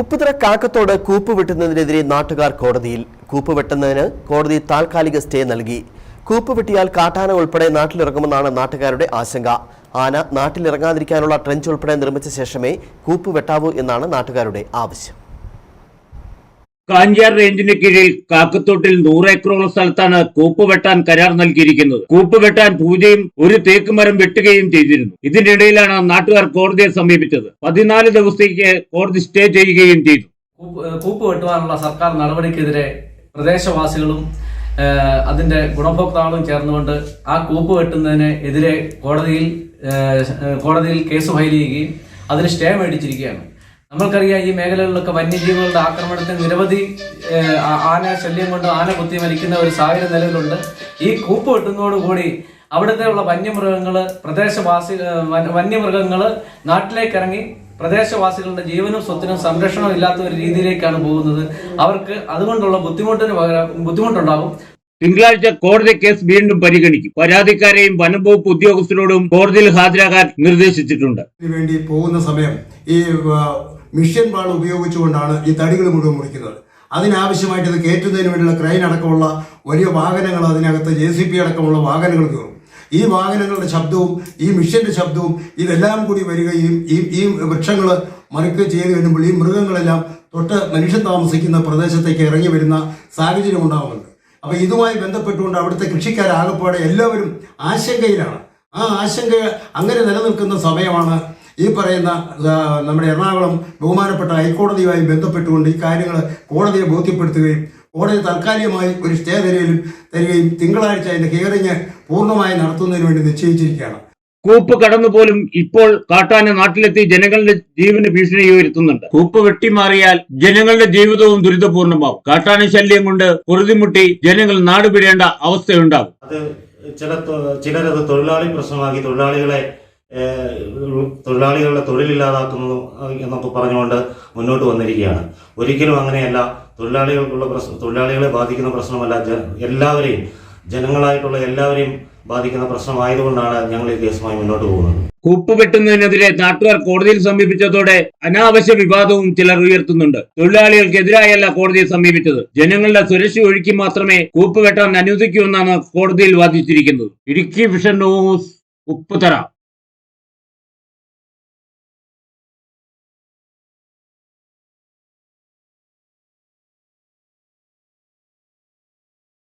ഉപ്പുതറ കാക്കത്തോട് കൂപ്പ് വെട്ടുന്നതിനെതിരെ നാട്ടുകാർ കോടതിയിൽ കൂപ്പ് വെട്ടുന്നതിന് കോടതി താൽക്കാലിക സ്റ്റേ നൽകി. കൂപ്പ് വെട്ടിയാൽ കാട്ടാന ഉൾപ്പെടെ നാട്ടിലിറങ്ങുമെന്നാണ് നാട്ടുകാരുടെ ആശങ്ക. ആന നാട്ടിലിറങ്ങാതിരിക്കാനുള്ള ട്രെഞ്ച് ഉൾപ്പെടെ നിർമ്മിച്ച ശേഷമേ കൂപ്പ് വെട്ടാവൂ എന്നാണ് നാട്ടുകാരുടെ ആവശ്യം. കാഞ്ചാർ റേഞ്ചിന് കീഴിൽ കാക്കത്തോട്ടിൽ നൂറ് ഏക്കറോളം സ്ഥലത്താണ് കൂപ്പ് വെട്ടാൻ കരാർ നൽകിയിരിക്കുന്നത്. കൂപ്പ് വെട്ടാൻ പൂജയും ഒരു തേക്ക് മരം വെട്ടുകയും ചെയ്തിരുന്നു. ഇതിനിടയിലാണ് നാട്ടുകാർ കോടതിയെ സമീപിച്ചത്. പതിനാല് ദിവസത്തേക്ക് കോടതി സ്റ്റേ ചെയ്യുകയും ചെയ്തു. കൂപ്പ് വെട്ടുവാനുള്ള സർക്കാർ നടപടിക്കെതിരെ പ്രദേശവാസികളും അതിന്റെ ഗുണഭോക്താക്കളും ചേർന്നുകൊണ്ട് ആ കൂപ്പ് വെട്ടുന്നതിന് എതിരെ കോടതിയിൽ കോടതിയിൽ കേസ് ഫയൽ ചെയ്യുകയും അതിന് സ്റ്റേ മേടിച്ചിരിക്കുകയാണ്. നമ്മൾക്കറിയാം ഈ മേഖലകളിലൊക്കെ വന്യജീവികളുടെ ആക്രമണത്തിന് നിരവധി ആന ശല്യം കൊണ്ട് ആന കുത്തി മരിക്കുന്ന ഒരു സാഹചര്യം നിലവിലുണ്ട്. ഈ കൂപ്പ് വെട്ടുന്നതോടുകൂടി അവിടുത്തെ ഉള്ള വന്യമൃഗങ്ങൾ പ്രദേശവാസി വന്യമൃഗങ്ങൾ വന്യമൃഗങ്ങൾ നാട്ടിലേക്ക് ഇറങ്ങി പ്രദേശവാസികളുടെ ജീവനും സ്വത്തിനും സംരക്ഷണവും ഇല്ലാത്ത ഒരു രീതിയിലേക്കാണ് പോകുന്നത്. അവർക്ക് അതുകൊണ്ടുള്ള ബുദ്ധിമുട്ടിന് പകരം ബുദ്ധിമുട്ടുണ്ടാകും. തിങ്കളാഴ്ച കോടതി കേസ് വീണ്ടും പരിഗണിക്കും. പരാതിക്കാരെയും വനംവകുപ്പ് ഉദ്യോഗസ്ഥരോടും കോടതിയിൽ ഹാജരാകാൻ നിർദ്ദേശിച്ചിട്ടുണ്ട്. ഇതിനു വേണ്ടി പോകുന്ന സമയം ഈ മിഷ്യൻ വാൾ ഉപയോഗിച്ചുകൊണ്ടാണ് ഈ തടികൾ മുഴുവൻ മുറിക്കുന്നത്. അതിനാവശ്യമായിട്ട് ഇത് കയറ്റുന്നതിന് വേണ്ടിയുള്ള ക്രൈൻ അടക്കമുള്ള വലിയ വാഹനങ്ങൾ അതിനകത്ത് ജെ സി പി അടക്കമുള്ള വാഹനങ്ങൾ കയറും. ഈ വാഹനങ്ങളുടെ ശബ്ദവും ഈ മിഷ്യന്റെ ശബ്ദവും ഇതെല്ലാം കൂടി വരികയും ഈ ഈ വൃക്ഷങ്ങൾ മറിക്കുകയും ചെയ്ത് കഴിയുമ്പോൾ ഈ മൃഗങ്ങളെല്ലാം തൊട്ട് മനുഷ്യൻ താമസിക്കുന്ന പ്രദേശത്തേക്ക് ഇറങ്ങി വരുന്ന സാഹചര്യം ഉണ്ടാകുന്നുണ്ട് അപ്പോൾ ഇതുമായി ബന്ധപ്പെട്ടുകൊണ്ട് അവിടുത്തെ കൃഷിക്കാരാകപ്പാടെ എല്ലാവരും ആശങ്കയിലാണ്. ആ ആശങ്ക അങ്ങനെ നിലനിൽക്കുന്ന സമയമാണ് ഈ പറയുന്ന നമ്മുടെ എറണാകുളം ബഹുമാനപ്പെട്ട ഹൈക്കോടതിയുമായി ബന്ധപ്പെട്ടുകൊണ്ട് ഈ കാര്യങ്ങൾ കോടതിയെ ബോധ്യപ്പെടുത്തുകയും കോടതി താൽക്കാലികമായി ഒരു സ്റ്റേ തരികയും തരികയും തിങ്കളാഴ്ച അതിന്റെ ഹിയറിംഗ് പൂർണമായി നടത്തുന്നതിന് വേണ്ടി നിശ്ചയിച്ചിരിക്കുകയാണ്. കൂപ്പ് കടന്നു പോലും ഇപ്പോൾ കാട്ടാന നാട്ടിലെത്തി ജനങ്ങളുടെ ജീവന് ഭീഷണി ഉയർത്തുന്നുണ്ട്. കൂപ്പ് വെട്ടിമാറിയാൽ ജനങ്ങളുടെ ജീവിതവും ദുരിതപൂർണമാവും. കാട്ടാന ശല്യം കൊണ്ട് പൊറുതിമുട്ടി ജനങ്ങൾ നാടുപിടേണ്ട അവസ്ഥയുണ്ടാവും അത് ചില ചിലരത് തൊഴിലാളി പ്രശ്നമാക്കി തൊഴിലാളികളെ തൊഴിലാളികളുടെ തൊഴിലില്ലാതാക്കുന്നു എന്നൊക്കെ പറഞ്ഞുകൊണ്ട് മുന്നോട്ട് വന്നിരിക്കുകയാണ്. ഒരിക്കലും അങ്ങനെയല്ല. തൊഴിലാളികൾക്കുള്ള പ്രശ്നം തൊഴിലാളികളെ ബാധിക്കുന്ന പ്രശ്നമല്ല. എല്ലാവരെയും ജനങ്ങളായിട്ടുള്ള എല്ലാവരെയും ബാധിക്കുന്ന പ്രശ്നമായതുകൊണ്ടാണ് ഞങ്ങൾ ഈ കേസുമായി മുന്നോട്ട് പോകുന്നത്. കൂപ്പ് വെട്ടുന്നതിനെതിരെ നാട്ടുകാർ കോടതിയിൽ സമീപിച്ചതോടെ അനാവശ്യ വിവാദവും ചിലർ ഉയർത്തുന്നുണ്ട്. തൊഴിലാളികൾക്കെതിരായല്ല കോടതിയെ സമീപിച്ചത്. ജനങ്ങളുടെ സുരക്ഷ ഒഴുക്കി മാത്രമേ കൂപ്പ് വെട്ടാൻ അനുവദിക്കൂ എന്നാണ് കോടതിയിൽ വാദിച്ചിരിക്കുന്നത്. Idukki vision news Upputhara.